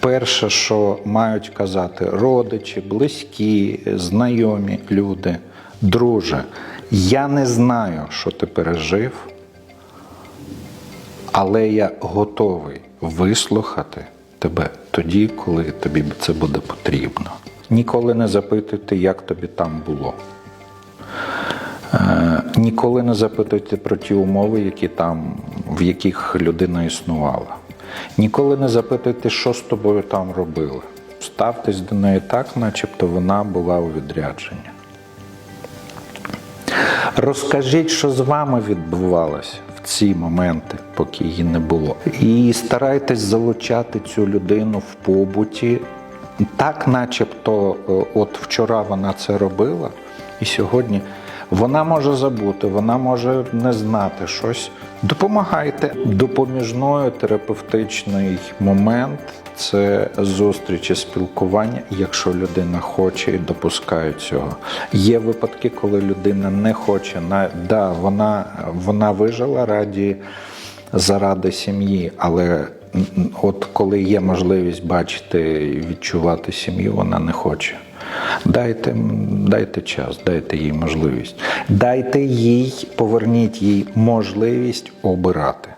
перше, що мають казати родичі, близькі, знайомі люди, друже, я не знаю, що ти пережив, але я готовий вислухати тебе тоді, коли тобі це буде потрібно. Ніколи не запитуйте, як тобі там було. Е, Ніколи не запитуйте про ті умови, які там, в яких людина існувала. Ніколи не запитуйте, що з тобою там робили. Ставтесь до неї так, начебто вона була у відрядженні. Розкажіть, що з вами відбувалося в ці моменти, поки її не було. І старайтесь залучати цю людину в побуті, так, начебто, е, от вчора вона це робила, і сьогодні вона може забути, вона може не знати щось. Допомагайте. Допоміжною терапевтичний момент це зустріч і спілкування, якщо людина хоче і допускає цього. Є випадки, коли людина не хоче. Да, вона, вона вижила раді заради сім'ї, але от коли є можливість бачити і відчувати сім'ю, вона не хоче. Дайте, дайте час, дайте їй можливість. Дайте їй, поверніть їй можливість обирати.